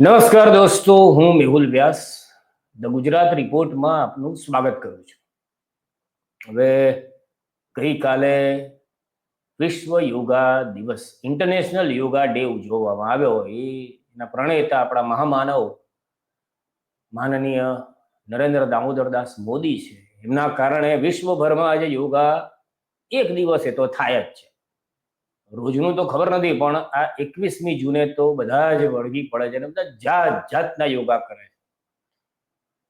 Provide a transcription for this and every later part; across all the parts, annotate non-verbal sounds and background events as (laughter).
નમસ્કાર દોસ્તો, હું મેહુલ વ્યાસ ધ ગુજરાત રિપોર્ટમાં આપનું સ્વાગત કરું છું. હવે ગઈકાલે વિશ્વ યોગા દિવસ ઇન્ટરનેશનલ યોગા ડે ઉજવવામાં આવ્યો એના પ્રણેતા આપણા મહામાનવ માનનીય નરેન્દ્ર દામોદરદાસ મોદી છે. એમના કારણે વિશ્વભરમાં આજે યોગા એક દિવસે તો થાય જ છે. રોજનું તો ખબર નથી, પણ આ એકવીસમી જૂને તો બધા જ વળગી પડે છે અને બધા જાત જાતના યોગા કરે છે.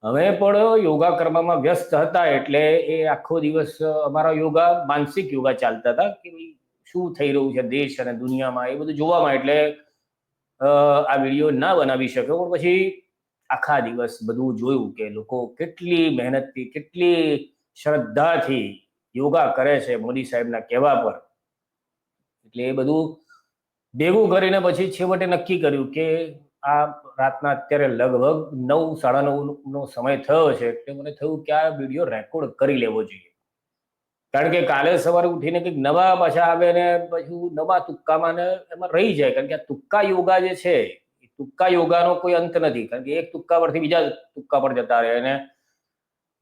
અમે પણ યોગા કરવામાં વ્યસ્ત હતા એટલે એ આખો દિવસ અમારા યોગા, માનસિક યોગા ચાલતા હતા કે ભાઈ શું થઈ રહ્યું છે દેશ અને દુનિયામાં એ બધું જોવામાં એટલે આ વીડિયો ના બનાવી શક્યો, પણ પછી આખા દિવસ બધું જોયું કે લોકો કેટલી મહેનતથી, કેટલી શ્રદ્ધાથી યોગા કરે છે મોદી સાહેબના કહેવા પર. એટલે એ બધું ભેગું કરીને પછી છેવટે નક્કી કર્યું કે આ રાતના અત્યારે લગભગ નવ, સાડા નવ નો સમય થયો છે એટલે મને થયું કે આ વીડિયો રેકોર્ડ કરી લેવો જોઈએ. કારણ કે કાલે સવારે ઉઠીને કંઈક નવા પાછા આવે ને પછી નવા તુક્કામાં ને એમાં રહી જાય. કારણ કે આ તુક્કા યોગા જે છે, એ તુક્કા યોગાનો કોઈ અંત નથી. કારણ કે એક તુક્કા પરથી બીજા તુક્કા પર જતા રહે અને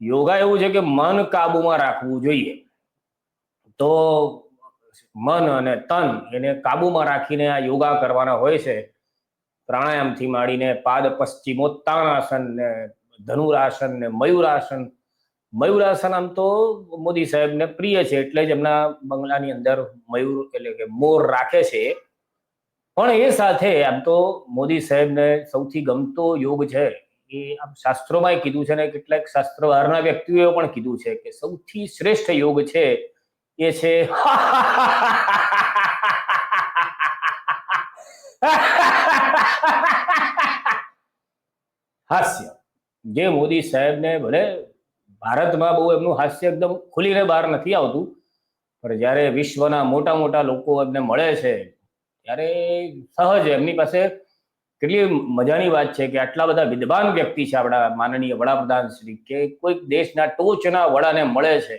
યોગા એવું છે કે મન કાબુમાં રાખવું જોઈએ. તો મન અને તન એને કાબુમાં રાખીને આ યોગા કરવાના હોય છે. પ્રાણાયામથી માંડીને પાદ પશ્ચિમોત્તાનાસન ને ધનુરાસન ને મયુરાસન. મયુરાસન આમ તો મોદી સાહેબને પ્રિય છે એટલે જ એમના બંગલાની અંદર મયુર એટલે કે મોર રાખે છે. પણ એ સાથે આમ તો મોદી સાહેબને સૌથી ગમતો યોગ છે એ આમ શાસ્ત્રોમાં કીધું છે ને કેટલાક શાસ્ત્ર વ્યક્તિઓએ પણ કીધું છે કે સૌથી શ્રેષ્ઠ યોગ છે એ છે. હાસ્ય. જે મોદી સાહેબને ભલે ભારતમાં બહુ એમનું હાસ્ય એકદમ ખુલીને બહાર નથી આવતું, પણ જ્યારે વિશ્વના મોટા મોટા લોકો એમને મળે છે, ત્યારે સહજ એમની પાસે કેટલી મજાની વાત છે કે આટલા બધા વિદ્વાન વ્યક્તિ છે આપણા માનનીય વડાપ્રધાન શ્રી કે કોઈક દેશના ટોચના વડાને મળે છે.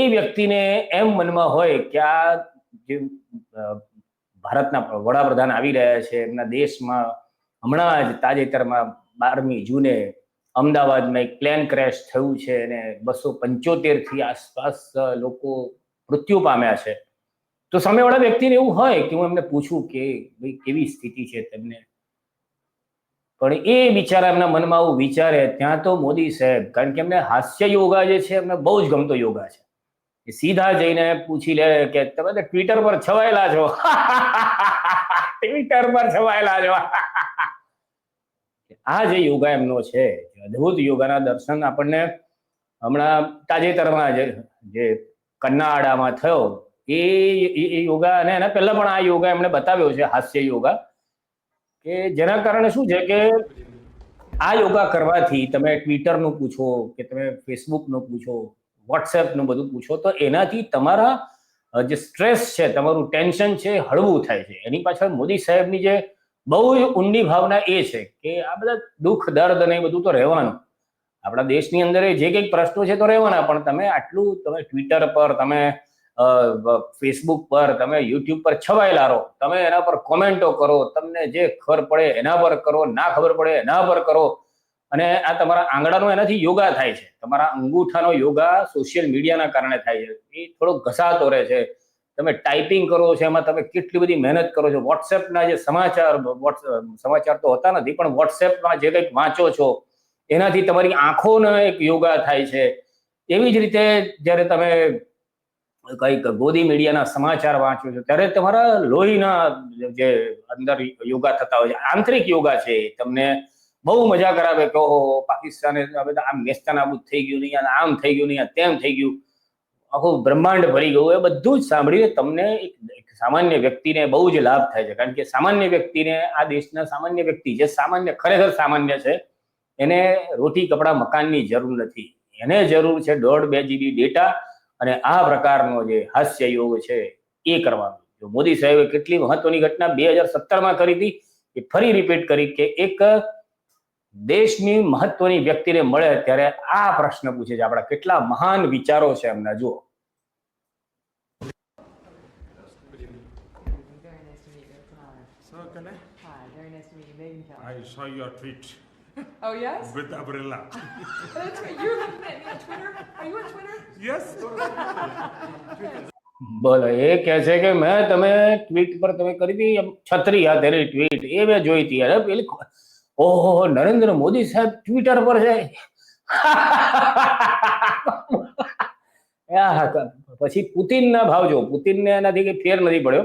એ વ્યક્તિને એમ મનમાં હોય કે આ જે ભારતના વડાપ્રધાન આવી રહ્યા છે, એમના દેશમાં હમણાં જ તાજેતરમાં બારમી જૂને અમદાવાદમાં એક પ્લેન ક્રેશ થયું છે અને બસો પંચોતેરથી આસપાસ લોકો મૃત્યુ પામ્યા છે. તો સામેવાળા વ્યક્તિને એવું હોય કે હું એમને પૂછું કે ભાઈ કેવી સ્થિતિ છે તેમને? પણ એ બિચારા એમના મનમાં આવું વિચારે, ત્યાં તો મોદી સાહેબ, કારણ કે એમને હાસ્ય યોગા જે છે, એમને બહુ જ ગમતો યોગા છે. એ સીધા જઈને પૂછી લે કે તમે તો ટ્વિટર પર છવાયેલા છો. ટ્વિટર પર છવાયેલા છો. આ જે યોગા એમનો છે અદ્ભુત યોગાના દર્શન આપણને હમણાં તાજેતરમાં જે કન્નાડામાં થયો, એ યોગા અને એના પહેલા પણ આ યોગા એમણે બતાવ્યો છે, હાસ્ય યોગા, કે જેના કારણે શું છે કે આ યોગા કરવાથી તમે ટ્વિટરનું પૂછો કે તમે ફેસબુકનું પૂછો વોટ્સએપનું બધું પૂછો, તો એનાથી તમારા જે સ્ટ્રેસ છે, તમારું ટેન્શન છે હળવું થાય છે. એની પાછળ મોદી સાહેબની જે બહુ જ ઊંડી ભાવના એ છે કે આ બધા દુઃખ, દર્દ અને એ બધું તો રહેવાનું. આપણા દેશની અંદર જે કંઈક પ્રશ્નો છે તો રહેવાના, પણ તમે આટલું, તમે ટ્વિટર પર, તમે ફેસબુક પર, તમે યુટ્યુબ પર છવાયેલા રહો. તમે એના પર કોમેન્ટો કરો, તમને જે ખબર પડે એના પર કરો, ના ખબર પડે એના પર કરો. અને આ તમારા આંગળાનો એનાથી યોગા થાય છે. તમારા અંગૂઠાનો યોગા સોશિયલ મીડિયાના કારણે થાય છે. એ થોડો ઘસાતો રહે છે. તમે ટાઈપિંગ કરો છો, એમાં તમે કેટલી બધી મહેનત કરો છો. વોટ્સએપના જે સમાચાર સમાચાર તો હોતા નથી, પણ વોટ્સએપમાં જે કંઈક વાંચો છો, એનાથી તમારી આંખોનો એક યોગા થાય છે. એવી જ રીતે જ્યારે તમે કંઈક ગોદી મીડિયાના સમાચાર વાંચો છો, ત્યારે તમારા લોહીના જે અંદર યોગા થતા હોય છે. આંતરિક યોગા છે તમને બહુ મજા કરાવે કે ઓહો પાકિસ્તાને હવે આમ નેસ્તનાબૂદ થઈ ગયું નહીં અને આમ થઈ ગયું નહીં તેમ થઈ ગયું. આખું બ્રહ્માંડ ભરી ગયું. એ બધું જ સાંભળીને તમને એક સામાન્ય વ્યક્તિને બહુ જ લાભ થાય છે. કારણ કે સામાન્ય વ્યક્તિને આ દેશના સામાન્ય વ્યક્તિ જે સામાન્ય, ખરેખર સામાન્ય છે, એને રોટી, કપડા, મકાનની જરૂર નથી. એને જરૂર છે દોઢ, બે જીબી ડેટા અને આ પ્રકારનો જે હાસ્ય યોગ છે એ કરવાનો. મોદી સાહેબે કેટલી મહત્વની ઘટના બે હજાર સત્તરમાં કરી હતી, એ ફરી રિપીટ કરી કે એક દેશની મહત્વની વ્યક્તિને મળે ત્યારે આ પ્રશ્ન પૂછે છે આપણા કેટલા મહાન વિચારો છે એમના જુઓ I? Saw your tweet Oh, yes? with umbrella. That's right. You're looking at me on Twitter? Are you on Twitter? yes. બોલો એ કહે છે કે મેં તમે ટ્વીટ પર તમે કરી હતી છત્રી હાથેલી ટ્વીટ એ મેં જોઈ હતી અરે પેલી ઓહો નરેન્દ્ર મોદી સાહેબ ટ્વિટર પર છે. પછી પુતિન ના ભાવ પુતિન ને એનાથી કઈ ફેર નથી પડ્યો.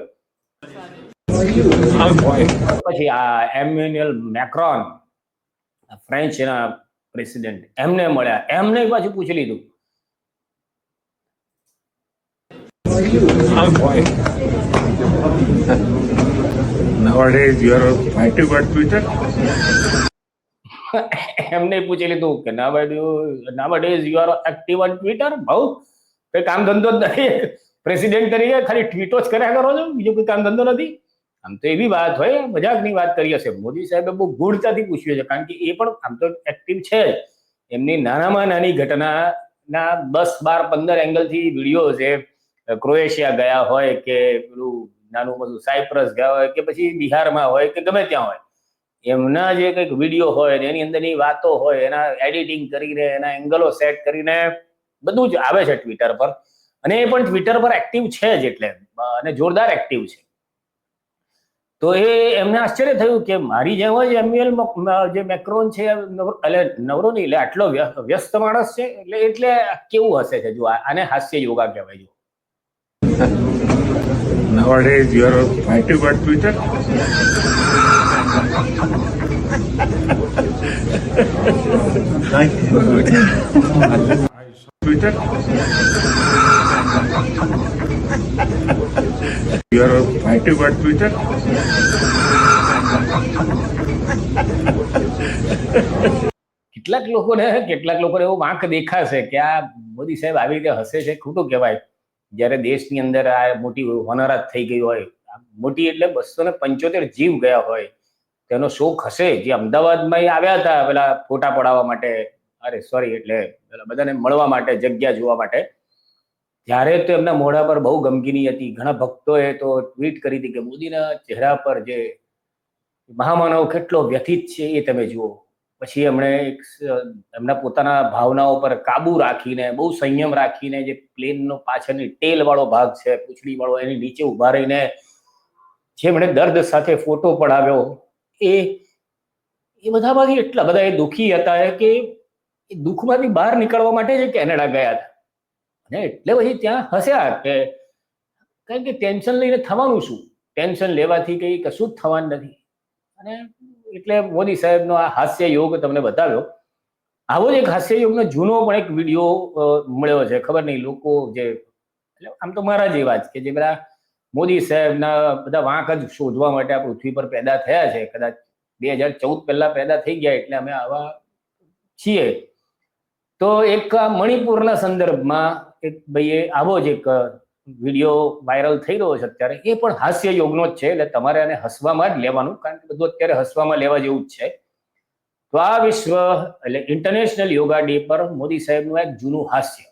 પછી આ એમ્યુનિયલ મેક્રોન ફ્રેન્ચ ના પ્રેસિડેન્ટ, એમને મળ્યા. એમને પાછું પૂછી લીધું. એમને પૂછી લીધું કે ના નાવડેઝ you are active on Twitter ભાઉ કઈ કામ ધંધો જ નથી. પ્રેસિડેન્ટ તરીકે ખાલી ટ્વીટો જ કર્યા કરો છો. બીજો કોઈ કામ ધંધો નથી. આમ તો એવી વાત હોય, મજાકની વાત કરી હશે. મોદી સાહેબે બહુ ગૂઢતાથી પૂછ્યું છે, કારણ કે એ પણ આમ તો એક્ટિવ છે એમની નાનામાં નાની ઘટનાના દસ બાર પંદર એંગલથી વીડિયો છે. ક્રોએશિયા ગયા હોય કે પેલું નાનું બધું સાયપ્રસ ગયા હોય કે પછી બિહારમાં હોય કે ગમે ત્યાં હોય, એમના જે કંઈક વીડિયો હોય એની અંદરની વાતો હોય, એના એડિટિંગ કરીને, એના એંગલો સેટ કરીને બધું જ આવે છે ટ્વિટર પર. અને એ પણ ટ્વિટર પર એક્ટિવ છે જ એટલે, અને જોરદાર એક્ટિવ છે. તો એ એમને આશ્ચર્ય થયું કે મારી જેમ જ એમ્યુએલ જે મેક્રોન છે એટલે નવરો નહીં, એટલે આટલો વ્ય- વ્યસ્ત માણસ છે, એટલે એટલે કેવું હશે છે? જો આને હાસ્ય યોગા કહેવાય, જો. (laughs) Nowadays you are active on Twitter. I saw Twitter. you are active on Twitter. કેટલાક લોકોને કેટલાક લોકોને એવો વાંક દેખાશે કે આ મોદી સાહેબ આવી રીતે હસે છે ખોટું કહેવાય જ્યારે દેશની અંદર આ મોટી હોનારત થઈ ગઈ હોય મોટી એટલે બસો ને પંચોતેર જીવ ગયા હોય, તેનો શોખ હશે? જે અમદાવાદમાં આવ્યા હતા પેલા ફોટા પડાવવા માટે, અરે સોરી એટલે પેલા બધાને મળવા માટે, જગ્યા જોવા માટે. ત્યારે તો એમના મોઢા પર બહુ ગમગીની હતી. ઘણા ભક્તોએ તો ટ્વીટ કરી હતી કે મોદીના ચહેરા પર જે મહામાનવ કેટલો વ્યથિત છે એ તમે જુઓ. પછી એમણે એક એમના પોતાના ભાવનાઓ પર કાબુ રાખીને, બહુ સંયમ રાખીને જે પ્લેનનો પાછળની ટેલ વાળો ભાગ છે પૂંછડી વાળો એની નીચે ઊભા રહીને જે એમણે દર્દ સાથે ફોટો પડાવ્યો, એ એ બધામાંથી એટલા બધા એ દુઃખી હતા કે એ દુઃખમાંથી બહાર નીકળવા માટે જ કેનેડા ગયા હતા. અને એટલે પછી ત્યાં હસ્યા કે કારણ કે ટેન્શન લઈને થવાનું શું? ટેન્શન લેવાથી કંઈ કશું જ થવાનું નથી. અને એટલે મોદી સાહેબનો આ હાસ્ય યોગ તમને બતાવ્યો. આવો જ એક હાસ્ય યોગનો જૂનો પણ એક વીડિયો મળ્યો છે. ખબર નહીં, લોકો જે, એટલે આમ તો મારા જેવા જ કે જે બધા મોદી સાહેબના બધા વાંક જ શોધવા માટે આ પૃથ્વી પર પેદા થયા છે. કદાચ બે હજાર ચૌદ પહેલા પેદા થઈ ગયા એટલે અમે આવા છીએ. તો એક મણિપુરના સંદર્ભમાં એક ભાઈએ આવો જ એક વીડિયો વાયરલ થઈ રહ્યો છે અત્યારે, એ પણ હાસ્ય યોગનો જ છે, એટલે તમારે આને હસવામાં જ લેવાનું, કારણ કે બધું અત્યારે હસવામાં લેવા જેવું જ છે. તો આ વિશ્વ, એટલે ઇન્ટરનેશનલ યોગા ડે પર મોદી સાહેબનું એક જૂનું હાસ્ય.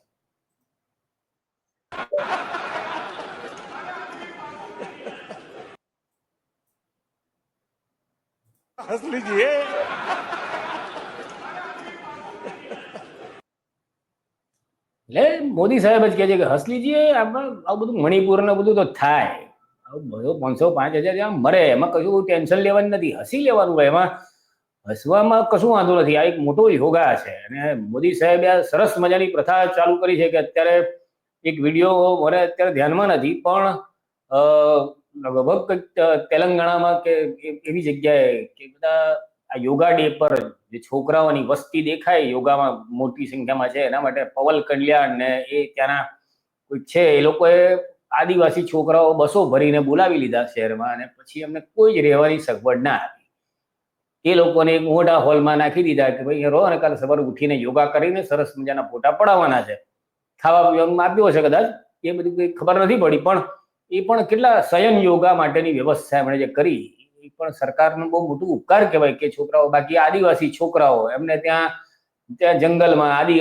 હસ લીજીએ એટલે મોદી સાહેબ જ કહે છે કે હસલીજીએ આમાં આવું બધું મણિપુર ને બધું તો થાય. આવું બધું પાંચસો પાંચ હજાર જ્યાં મરે, એમાં કશું ટેન્શન લેવાનું નથી, હસી લેવાનું હોય એમાં. હસવામાં કશું વાંધો નથી, આ એક મોટો યોગા છે. અને મોદી સાહેબે આ સરસ મજાની પ્રથા ચાલુ કરી છે કે અત્યારે એક વીડિયો મને અત્યારે ધ્યાનમાં નથી, પણ લગભગ તેલંગાણામાં કે એવી જગ્યાએ કે બધા આ યોગા ડે પર જે છોકરાઓની વસ્તી દેખાય, યોગામાં મોટી સંખ્યામાં છે, એના માટે પવલ કલ્યાણ ને એ ત્યાંના કોઈ છે, એ લોકોએ આદિવાસી છોકરાઓ બસો ભરીને બોલાવી લીધા શહેરમાં અને પછી એમને કોઈ જ રહેવાની સગવડ ના આપી. એ લોકોને એક મોટા હોલમાં નાખી દીધા કે ભાઈ રહો અને કાલે સવારે ઉઠીને યોગા કરીને સરસ મજાના ફોટા પડાવવાના છે. ખાવા પીવાનું આપ્યો છે કદાચ, એ બધું કંઈ ખબર નથી પડી, પણ એ પણ કેટલા શયન યોગા માટેની વ્યવસ્થા એમણે જે કરી પણ સરકારનો બહુ મોટું ઉપકાર કહેવાય કે છોકરાઓ, બાકી આદિવાસી છોકરાઓ એમને ત્યાં ત્યાં જંગલમાં આદિ,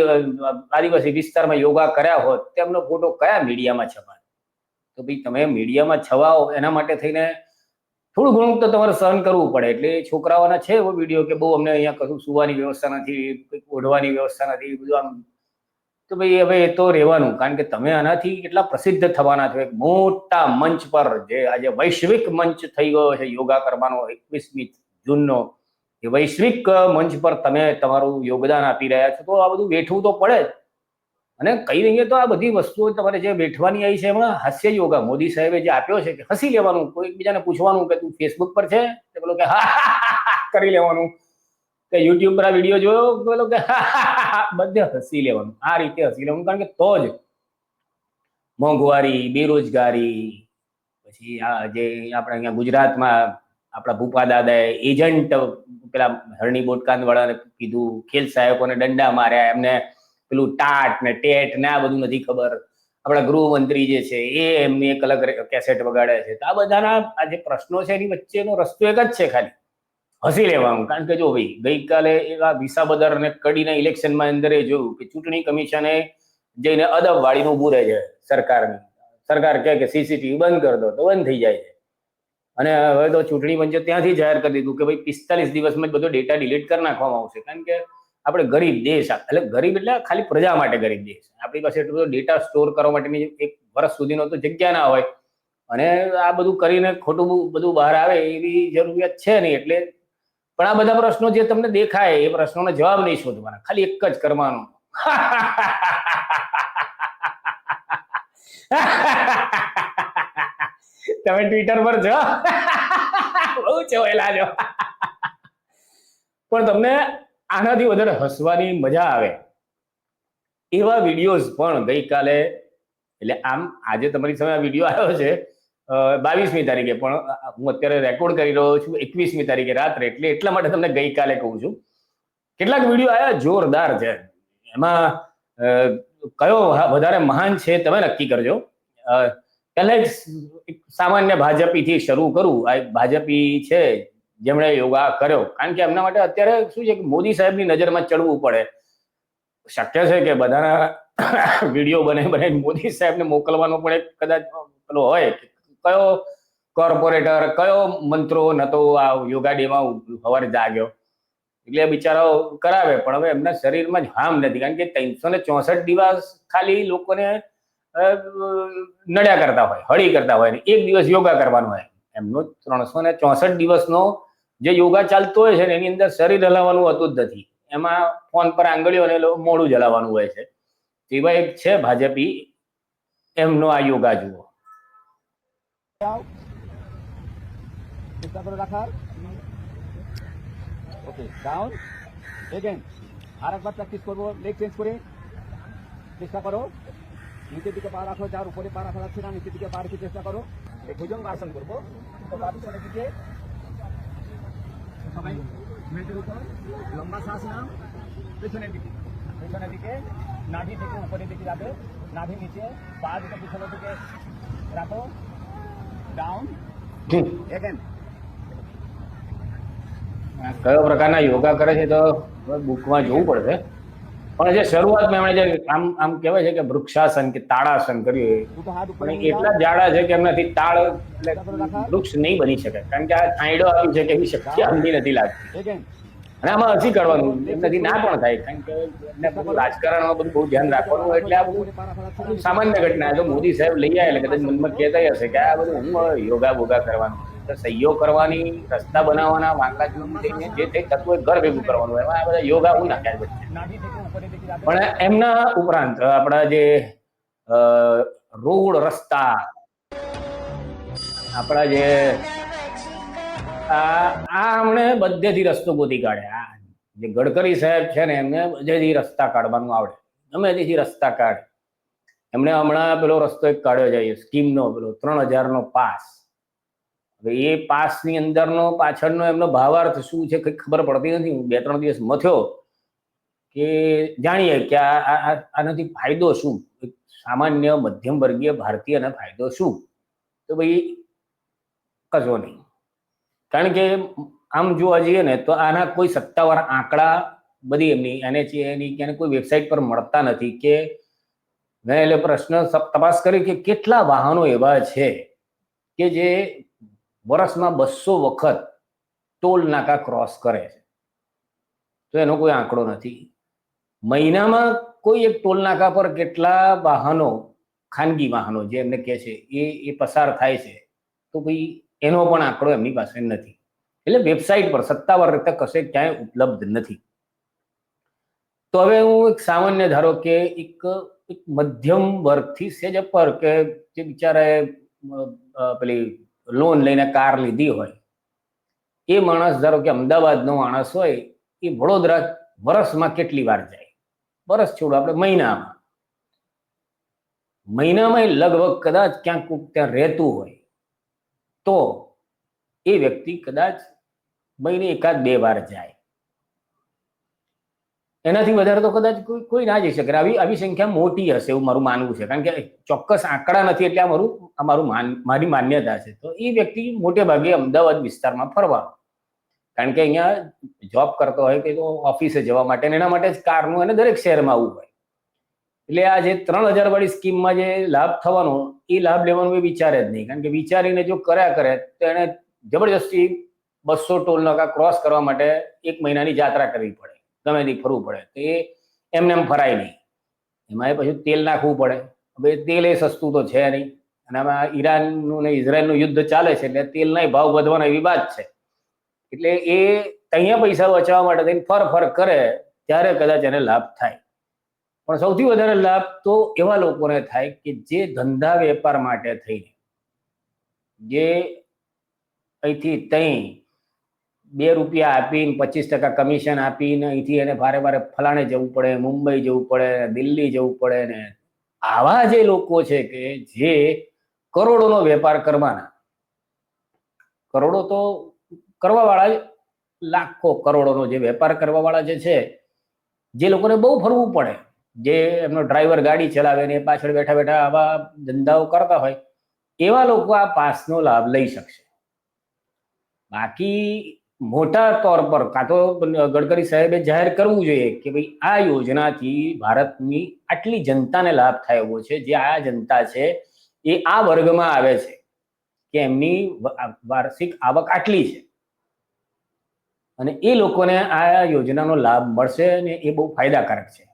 આદિવાસી વિસ્તારમાં યોગા કર્યા હોત, તેમનો ફોટો કયા મીડિયામાં છપાય? તો ભાઈ તમે મીડિયામાં છવાઓ, એના માટે થઈને થોડું ઘણું તો તમારે સહન કરવું પડે. એટલે છોકરાઓના છે એવો વીડિયો કે બહુ અમને અહીંયા કશું સુવાની વ્યવસ્થા નથી ઓઢવાની વ્યવસ્થા નથી, બધું આમ તો ભાઈ હવે એ તો રહેવાનું. કારણ કે તમે આનાથી કેટલા પ્રસિદ્ધ થવાના છો. એક મોટા મંચ પર જે આજે વૈશ્વિક મંચ થઈ ગયો છે યોગા કરવાનો એકવીસમી જૂનનો. એ વૈશ્વિક મંચ પર તમે તમારું યોગદાન આપી રહ્યા છો. તો આ બધું વેઠવું તો પડે જ. અને કઈ રહીએ તો આ બધી વસ્તુઓ તમારે જે વેઠવાની આવી છે એમાં હાસ્ય યોગા. મોદી સાહેબે જે આપ્યો છે કે હસી લેવાનું. કોઈ એકબીજાને પૂછવાનું કે તું ફેસબુક પર છે? તે પેલો કે હા કરી લેવાનું. કે યુટ્યુબ પર આ વીડિયો જોયો? પેલો કે હા, (laughs) બધે હસી લેવાનું. આ રીતે હસી લેવાનું. કારણ કે તો જ મોંઘવારી, બેરોજગારી, પછી આ જે આપણે અહીંયા ગુજરાતમાં આપણા ભૂપા દાદાએ એજન્ટ પેલા હરણી બોટકાન વાળાને કીધું, ખેલ સાહેબોને દંડા માર્યા. એમને પેલું ટાટ ને ટેટ ને આ બધું નથી ખબર. આપણા ગૃહમંત્રી જે છે એ એમની એક અલગ કેસેટ વગાડે છે. તો આ બધાના આ જે પ્રશ્નો છે એની વચ્ચેનો રસ્તો એક જ છે ખાલી. હસી લેવાનું. કારણ કે જો ભાઈ, ગઈકાલે એવા વિસાબદર અને કડીના ઇલેક્શનમાં અંદર એ જોયું કે ચૂંટણી કમિશને જઈને અદબ વાળીને ઊભું રહે છે સરકારની. સરકાર કહે કે સીસીટીવી બંધ કરી દો તો બંધ થઈ જાય છે. અને હવે તો ચૂંટણી પંચે ત્યાંથી જાહેર કરી દીધું કે ભાઈ, પિસ્તાલીસ દિવસમાં જ બધો ડેટા ડિલીટ કરી નાખવામાં આવશે. કારણ કે આપણે ગરીબ દેશ એટલે ગરીબ એટલે ખાલી પ્રજા માટે ગરીબ દેશ આપણી પાસે એટલો બધો ડેટા સ્ટોર કરવા માટેની એક વર્ષ સુધીનો તો જગ્યા ના હોય. અને આ બધું કરીને ખોટું બધું બહાર આવે એવી જરૂરિયાત છે નહીં. એટલે પણ આ બધા પ્રશ્નો જે તમને દેખાય, એ પ્રશ્નોનો જવાબ નહીં શોધવાના ખાલી એક જ કરવાનો. તમે ટ્વિટર પર જો બહુ ચવાયેલા છો. પણ તમને આનાથી વધારે હસવાની મજા આવે. એવા વિડીયોઝ પણ ગઈકાલે, એટલે આમ આજે તમારી સામે આ વીડિયો આવ્યો છે બાવીસમી તારીખે, પણ હું અત્યારે રેકોર્ડ કરી રહ્યો છું એકવીસમી તારીખે રાત્રે, એટલે એટલા માટે તમને ગઈકાલે કહું છું. કેટલાક વીડિયો આવ્યા જોરદાર છે. એમાં કયો વધારે મહાન છે તમે નક્કી કરજો. પહેલા એક સામાન્ય ભાજપીથી શરૂ કરું. આ ભાજપી છે, જેમણે યોગા કર્યો. કારણ કે એમના માટે અત્યારે શું છે કે મોદી સાહેબની નજરમાં ચડવું પડે. શક્ય છે કે બધાના (coughs) વીડિયો બને બને મોદી સાહેબને મોકલવાનો પણ એક કદાચ પેલો હોય કયો કોર્પોરેટર, કયો મંત્રો નતો આ યોગા ડેમાં જાગ્યો? એટલે બિચારાઓ કરાવે, પણ હવે એમના શરીરમાં જ હામ નથી, કારણ કે ત્રણસો ને ચોસઠ દિવસ ખાલી લોકોને નડ્યા કરતા હોય, હળી કરતા હોય, એક દિવસ યોગા કરવાનું હોય. એમનો ત્રણસો ને ચોસઠ દિવસનો જે યોગા ચાલતો હોય છે ને, એની અંદર શરીર હલાવવાનું હોતું જ નથી. એમાં ફોન પર આંગળીઓ મોડું જ હોય છે. એવા એક છે ભાજપી, એમનો આ યોગા જુઓ. চেষ্টা করে রাখার ওকে ডাউন এগেন আর একবার প্র্যাকটিস করব লেগ চেঞ্জ করে। চেষ্টা করো। নিচের দিকে পা রাখো, যার উপরে পা রাখা যাচ্ছে না, নিচের দিকে পা রেখে চেষ্টা করো। ভুজঙ্গ আসন করব। তো পা দিকে লম্বা শ্বাস নাও। পেছনের দিকে পেছনের দিকে। নাভি থেকে উপরের দিকে যাবে। নাভি নিচে, পা দুটো পিছনের দিকে রাখো। down? again. કયો પ્રકારના યોગા કરે છે તો બુકમાં જોવું પડશે. પણ જે શરૂઆતમાં એમણે જે આમ આમ કહેવાય છે કે વૃક્ષાસન કે તાળાસન કર્યું પણ એટલા જાડા છે કે એમનાથી તાળ એટલે વૃક્ષ નહીં બની શકે. કારણ કે આ છાંયડો આવી છે કે એવી શક્તિ આમની નથી લાગતી. અને આમાં હસી કરવાનું. એમ ના પણ થાય. કારણ કે રાજકારણમાં બધું બહુ ધ્યાન રાખવાનું એટલે આ સામાન્ય ઘટના જો મોદી સાહેબ લઈ આવ્યા એટલે કદાચ મનમાં કહેતા હશે કે આ બધું હું યોગા બોગા કરવાનું. સહીઓ કરવાની, રસ્તા બનાવવાના, વાંકા જીવન જે તે થતું હોય ઘર ભેગું કરવાનું. એમાં આ બધા યોગા હું નાખ્યા છે પણ એમના ઉપરાંત આપણા જે રોડ રસ્તા, આપણા જે આ હમણે બધેથી રસ્તો ગોતી કાઢે. આ જે ગડકરી સાહેબ છે ને, એમને બધેથી રસ્તા કાઢવાનું આવડે. ગમે તેથી રસ્તા કાઢે. એમણે હમણાં પેલો રસ્તો એક કાઢ્યો છે સ્કીમનો પેલો, ત્રણ હજારનો પાસ. હવે એ પાસની અંદરનો, પાછળનો એમનો ભાવાર્થ શું છે કંઈ ખબર પડતી નથી. હું બે ત્રણ દિવસ મથ્યો કે જાણીએ કે આ- આનાથી ફાયદો શું? સામાન્ય મધ્યમ વર્ગીય ભારતીયને ફાયદો શું? તો ભાઈ, કશો નહીં. કારણ કે આમ જોવા જઈએ ને, તો આના કોઈ સત્તાવાર આંકડા બધી એમની એને છે એની કે કોઈ વેબસાઇટ પર મળતા નથી કે મેં એટલે પ્રશ્ન તપાસ કરી કે કેટલા વાહનો એવા છે કે જે વર્ષમાં બસો વખત ટોલ નાકા ક્રોસ કરે છે. તો એનો કોઈ આંકડો નથી. મહિનામાં કોઈ એક ટોલ નાકા પર કેટલા વાહનો, ખાનગી વાહનો જે એમને કહે છે, એ એ પસાર થાય છે, તો ભાઈ એનો પણ આંકડો એમની પાસે નથી. એટલે વેબસાઇટ પર સત્તાવાર રીતે કશે ક્યાંય ઉપલબ્ધ નથી. તો હવે હું એક સામાન્ય ધારો કે એક એક મધ્યમ વર્ગથી સેજ અપર કે જે બિચારાએ પેલી લોન લઈને કાર લીધી હોય, એ માણસ ધારો કે અમદાવાદનો માણસ હોય, એ વડોદરા વર્ષમાં કેટલી વાર જાય? વર્ષ છોડો, આપણે મહિનામાં. મહિનામાં લગભગ કદાચ ક્યાંક ત્યાં રહેતું હોય. તો એ વ્યક્તિ કદાચ મહિને એકાદ બે વાર જાય. એનાથી વધારે તો કદાચ કોઈ કોઈ ના જઈ શકે. આવી આવી સંખ્યા મોટી હશે એવું મારું માનવું છે. કારણ કે ચોક્કસ આંકડા નથી એટલે આ મારું આ મારું માન, મારી માન્યતા છે. તો એ વ્યક્તિ મોટે ભાગે અમદાવાદ વિસ્તારમાં ફરવાનો. કારણ કે અહીંયા જોબ કરતો હોય કે ઓફિસે જવા માટે એના માટે જ કારનું અને દરેક શહેરમાં આવવું હોય. એટલે આ જે ત્રણ હજાર વાળી સ્કીમમાં જે લાભ થવાનો, એ લાભ લેવાનું એ વિચારે જ નહીં. કારણ કે વિચારીને જો કર્યા કરે, તો એને જબરજસ્તી બસો ટોલ નાકા ક્રોસ કરવા માટે એક મહિનાની જાત્રા કરવી પડે. ગમે તે ફરવું પડે. તો એ એમને એમ ફરાય નહીં. એમાં એ પછી તેલ નાખવું પડે. હવે તેલ એ સસ્તું તો છે નહીં. અને આમાં ઈરાનનું ને ઇઝરાયલનું યુદ્ધ ચાલે છે, એટલે તેલના ભાવ વધવાના એવી વાત છે. એટલે એ અહીંયા પૈસા બચાવવા માટે થઈને ફર ફર કરે, ત્યારે કદાચ એને લાભ થાય. પણ સૌથી વધારે લાભ તો એવા લોકોને થાય કે જે ધંધા વેપાર માટે થઈને જે અહીંથી તઈ બે રૂપિયા આપીને પચીસ ટકા કમિશન આપીને અહીંથી એને ભારે ભારે ફલાણે જવું પડે, મુંબઈ જવું પડે, દિલ્હી જવું પડે ને આવા જે લોકો છે કે જે કરોડોનો વેપાર કરવાના. કરોડો તો કરવાવાળા લાખો કરોડોનો જે વેપાર કરવાવાળા જે છે, જે લોકોને બહુ ફરવું પડે. જે એમનો ડ્રાઈવર ગાડી ચલાવે ને એ પાછળ બેઠા બેઠા આવા ધંધાઓ કરતા હોય, એવા લોકો આ પાસનો લાભ લઈ શકશે. બાકી મોટા તોર પર કાં તો ગડકરી સાહેબે જાહેર કરવું જોઈએ કે ભાઈ આ યોજનાથી ભારતની આટલી જનતાને લાભ થાય એવો છે, જે આ જનતા છે એ આ વર્ગમાં આવે છે, કે એમની વાર્ષિક આવક આટલી છે. અને એ લોકોને આ યોજનાનો લાભ મળશે અને એ બહુ ફાયદાકારક છે.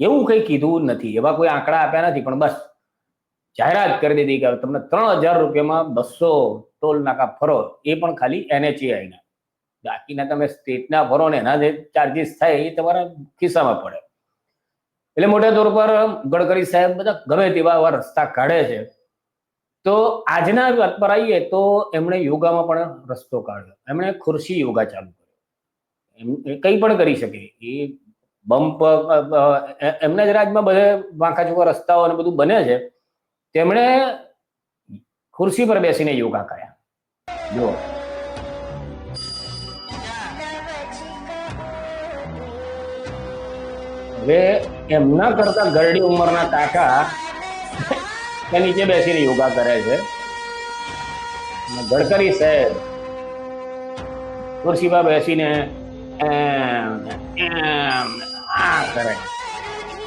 એવું કંઈ કીધું નથી. એવા કોઈ આંકડા આપ્યા નથી, પણ બસ જાહેરાત કરી દીધી કે તમને ત્રણ હજાર રૂપિયામાં બસો ટોલ નાકા ફરો એ પણ ખાલી NHAI ના બાકીના તમે સ્ટેટના ભરો ને એના જે ચાર્જીસ થાય એ તમારા ખિસ્સામાં પડે. એટલે મોટા તોર પર ગડકરી સાહેબ બધા ગમે તેવા આવા રસ્તા કાઢે છે. તો આજના વાત પર આવીએ તો એમણે યોગામાં પણ રસ્તો કાઢ્યો. એમણે ખુરશી યોગા ચાલુ કર્યો. એમ કંઈ પણ કરી શકે. એ બમ્પ એમના જ રાજમાં બધે વાંકા ચોખા રસ્તાઓ અને બધું બને છે. તેમણે ખુરશી પર બેસીને યોગા કર્યા. જો. હવે એમના કરતા ગરડી ઉંમરના કાકા એ નીચે બેસીને યોગા કરે છે. ગડકરી સાહેબ ખુરશી પર બેસીને આ કરે.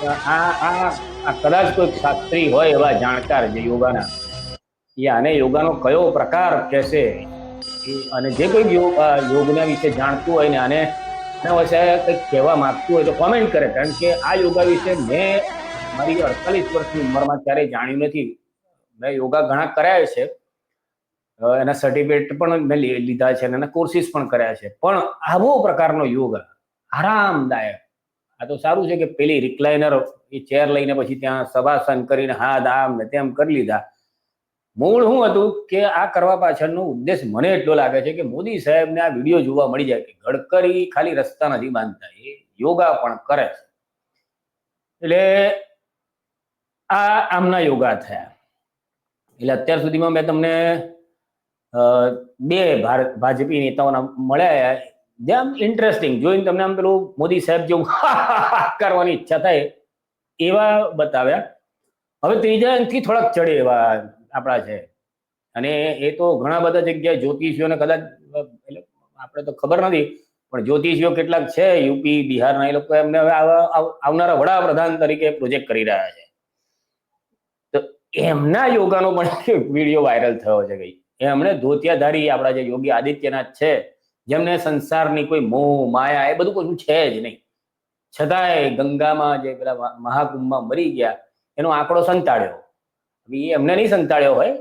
આ આ આ કદાચ કોઈ શાસ્ત્રી હોય એવા જાણકાર જે યોગાના. એ આને યોગાનો કયો પ્રકાર કહેશે? અને જે કોઈ યોગ યોગના વિશે જાણતું હોય ને આને એના વિશે કંઈક કહેવા માંગતું હોય તો કોમેન્ટ કરે. કારણ કે આ યોગા વિશે મેં મારી અડતાલીસ વર્ષની ઉંમરમાં ક્યારેય જાણ્યું નથી. મેં યોગા ઘણા કર્યા છે. એના સર્ટિફિકેટ પણ મેં લીધા છે અને એના કોર્સિસ પણ કર્યા છે. પણ આવો પ્રકારનો યોગ આરામદાયક આ તો સારું છે કે પેલી રિક્લાઇનર એ ચેર લઈને પછી ત્યાં સભાસન કરીને હાથ આમ ને તેમ કરી લીધા. મૂળ શું હતું કે આ કરવા પાછળનો ઉદ્દેશ મને એટલો લાગે છે કે મોદી સાહેબને આ વીડિયો જોવા મળી જાય કે ગડકરી ખાલી રસ્તા નથી બાંધતા, એ યોગા પણ કરે છે. એટલે આ આમના યોગા થયા. એટલે અત્યાર સુધીમાં મેં તમને બે ભારત ભાજપી નેતાઓના મળ્યા જે આમ ઇન્ટરેસ્ટિંગ જોઈને તમને આમ પેલું મોદી સાહેબ જેવું (laughs) કરવાની ઈચ્છા થાય એવા બતાવ્યા. હવે ત્રીજા અંકથી થોડાક ચડે એવા આપણા છે. અને એ તો ઘણા બધા જગ્યાએ જ્યોતિષીઓને કદાચ, એટલે આપણે તો ખબર નથી, પણ જ્યોતિષીઓ કેટલાક છે, યુપી, બિહારના, એ લોકો એમને હવે આવનારા વડાપ્રધાન તરીકે પ્રોજેક્ટ કરી રહ્યા છે. તો એમના યોગાનો પણ (laughs) વીડિયો વાયરલ થયો છે કઈ એમણે ધોતિયાધારી આપણા જે યોગી આદિત્યનાથ છે જેમને સંસારની કોઈ મોહ, માયા એ બધું કશું છે જ નહીં. છતાંય ગંગામાં જે પેલા મહાકુંભમાં મરી ગયા, એનો આંકડો સંતાડ્યો. એ એમને નહીં સંતાડ્યો હોય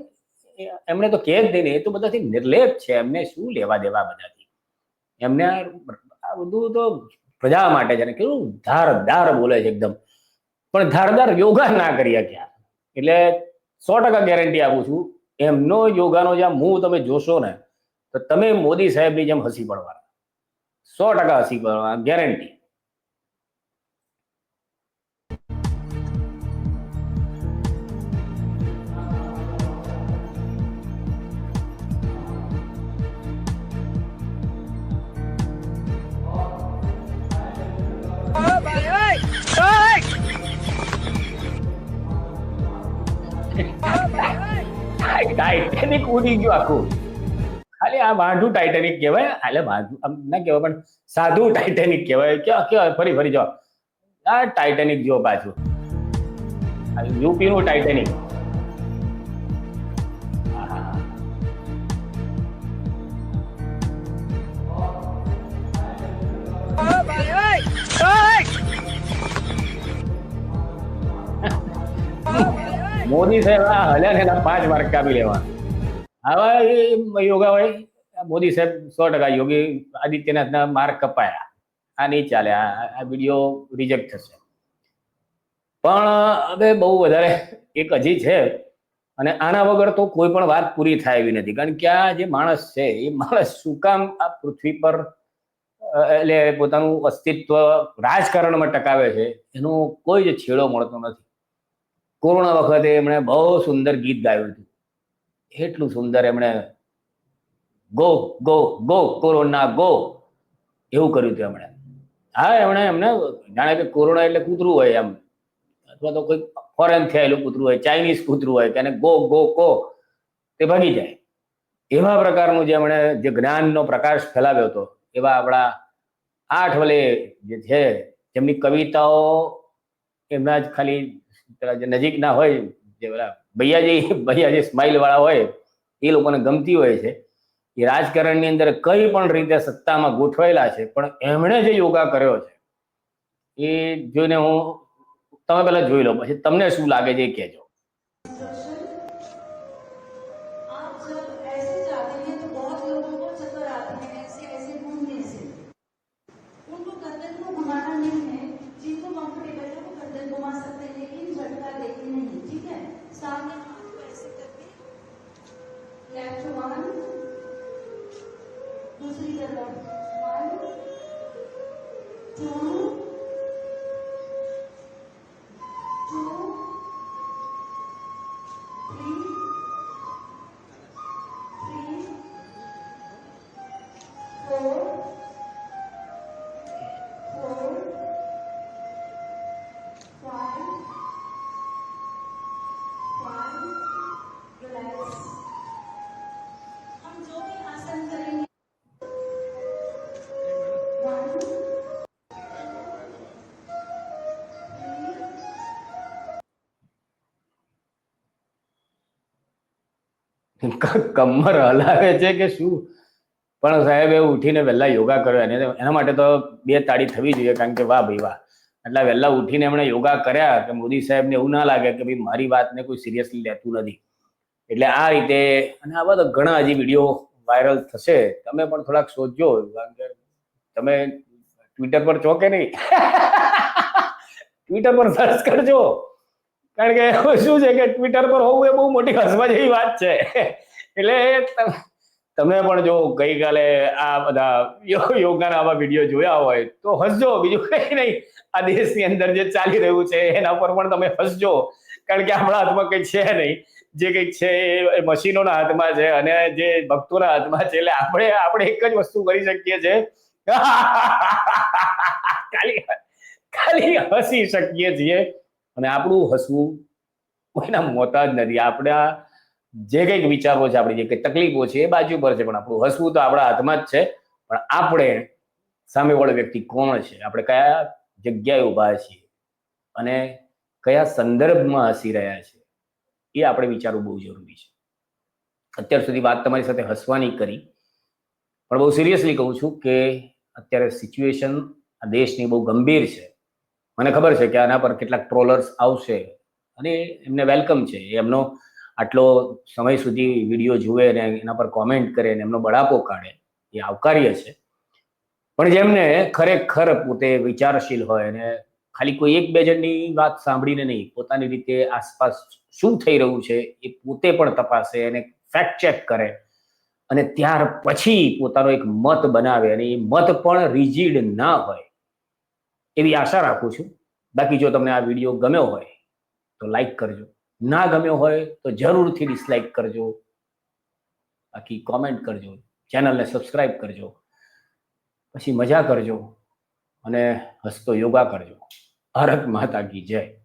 એમને તો કે જ નહીં એ તો બધાથી નિર્લેપ છે. એમને શું લેવા દેવા બધાથી? એમને આ બધું તો પ્રજા માટે છે કેવું ધારદાર બોલે છે એકદમ. પણ ધારદાર યોગા ના કરી શક્યા. એટલે સો ટકા ગેરંટી આપું છું, એમનો યોગાનો જ્યાં મું તમે જોશો ને તો તમે મોદી સાહેબની જેમ હસી પડવાના. સો ટકા હસી પડવાના ગેરંટી ટાઈટેનિક ઉડી ગયું આખું. ખાલી આ વાંઢું ટાઇટેનિક કહેવાય. એટલે વાંઢું ના કહેવાય પણ સાધુ ટાઇટેનિક કહેવાય. ક્યાં ક્યાં ફરી ફરી જાઓ. આ ટાઇટેનિક જો પાછું. યુપી નું ટાઇટેનિક મોદી સાહેબ આ હલ્યા ને પાંચ માર્ક કાપી લેવા એ યોગા હોય, મોદી સાહેબ સો ટકા યોગી, આદિત્યનાથના માર્ક કપાયા. આ નહીં ચાલે, આ વીડિયો રિજેક્ટ થશે. પણ હવે બહુ વધારે એક હજી છે અને આના વગર તો કોઈ પણ વાત પૂરી થાય એવી નથી. કારણ કે આ જે માણસ છે, એ માણસ શું કામ આ પૃથ્વી પર એટલે પોતાનું અસ્તિત્વ રાજકારણમાં ટકાવે છે, એનો કોઈ જ છેડો મળતો નથી. કોરોના વખતે એમણે બહુ સુંદર ગીત ગાયું હતું. એટલું સુંદર એમણે go go go, corona go એવું કર્યું હતું એમણે. હા, એમણે એમને જાણે કે કોરોના એટલે કૂતરું હોય એમ. અથવા તો કોઈ ફોરેન થયેલું કૂતરું હોય ચાઇનીઝ કૂતરું હોય એને ગો ગો, કો, તે ભાગી જાય. એવા પ્રકારનું જે એમણે જે જ્ઞાનનો પ્રકાશ ફેલાવ્યો હતો, એવા આપણા આઠ વલે જે છે, જેમની કવિતાઓ એમના જ ખાલી પેલા જે નજીકના હોય જે પેલા ભૈયાજી ભૈયાજી સ્માઇલ વાળા હોય, એ લોકોને ગમતી હોય છે. એ રાજકારણની અંદર કઈ પણ રીતે સત્તામાં ગોઠવાયેલા છે, પણ એમણે જે યોગા કર્યો છે, એ જોઈને હું, તમે પહેલા જોઈ લો, પછી તમને શું લાગે છે એ કહેજો. કમર હલાવે છે કે શું? પણ સાહેબે ઉઠીને વહેલા યોગા કર્યો એને એના માટે તો બે તાળી થવી જોઈએ, કારણ કે વાહ ભાઈ વાહ. એટલે વહેલા ઉઠીને એમણે યોગા કર્યા કે મોદી સાહેબને એવું ના લાગે કે ભાઈ મારી વાતને કોઈ સિરિયસલી લેતું નથી. એટલે આ રીતે અને આવા તો ઘણા હજી વીડિયો વાયરલ થશે. તમે પણ થોડાક સોચજો કારણ કે તમે ટ્વિટર પર છો કે નહીં? (laughs) ટ્વિટર પર સર્ચ કરજો. કારણ કે (laughs) શું છે કે ટ્વિટર પર હોવું એ બહુ મોટી હસવા જેવી વાત છે. (laughs) એટલે તમે પણ જો ગઈકાલે આ બધા યોગાના આવા વીડિયો જોયા હોય તો હસજો. બીજું કંઈ નહીં. આ દેશની અંદર જે ચાલી રહ્યું છે એના પર પણ તમે હસજો. કારણ કે આપણા હાથમાં કંઈ છે નહીં. જે કંઈક છે એ મશીનોના હાથમાં છે અને જે ભક્તોના હાથમાં છે. એટલે આપણે આપણે એક જ વસ્તુ કરી શકીએ છે. (laughs) ખાલી ખાલી હસી શકીએ છીએ. અને આપણું હસવું કોઈના મોતા જ નથી. આપણા જે કંઈક વિચારો છે, આપણી જે કંઈક તકલીફો છે, એ બાજુ પર છે. પણ આપણું હસવું તો આપણા હાથમાં જ છે. પણ આપણે સામેવાળો વ્યક્તિ કોણ છે? આપણે કયા જગ્યાએ ઊભા છીએ? અને કયા સંદર્ભમાં હસી રહ્યા છે? એ આપણે વિચારવું બહુ જરૂરી છે. અત્યાર સુધી વાત તમારી સાથે હસવાની કરી. પણ બહુ સિરિયસલી કહું છું કે અત્યારે સિચ્યુએશન આ દેશની બહુ ગંભીર છે. મને ખબર છે કે આના પર કેટલાક ટ્રોલર્સ આવશે. અને એમને વેલકમ છે. એમનો આટલો સમય સુધી વીડિયો જુએ અને એના પર કોમેન્ટ કરે અને એમનો બળાપો કાઢે, એ આવકાર્ય છે. પણ જેમને ખરેખર પોતે વિચારશીલ હોય અને ખાલી કોઈ એક બે જણની વાત સાંભળીને નહીં, પોતાની રીતે આસપાસ શું થઈ રહ્યું છે એ પોતે પણ તપાસે અને ફેક્ટ ચેક કરે. અને ત્યાર પછી પોતાનો એક મત બનાવે અને એ મત પણ રિજિડ ના હોય. એવી આશા રાખું છું. બાકી જો તમને આ વીડિયો ગમ્યો હોય, તો લાઈક કરજો. ના ગમ્યો હોય, તો જરૂરથી ડિસલાઈક કરજો. બાકી કોમેન્ટ કરજો. ચેનલને સબસ્ક્રાઇબ કરજો. પછી મજા કરજો. અને હસતો યોગા કરજો. હરક માતા કી જય.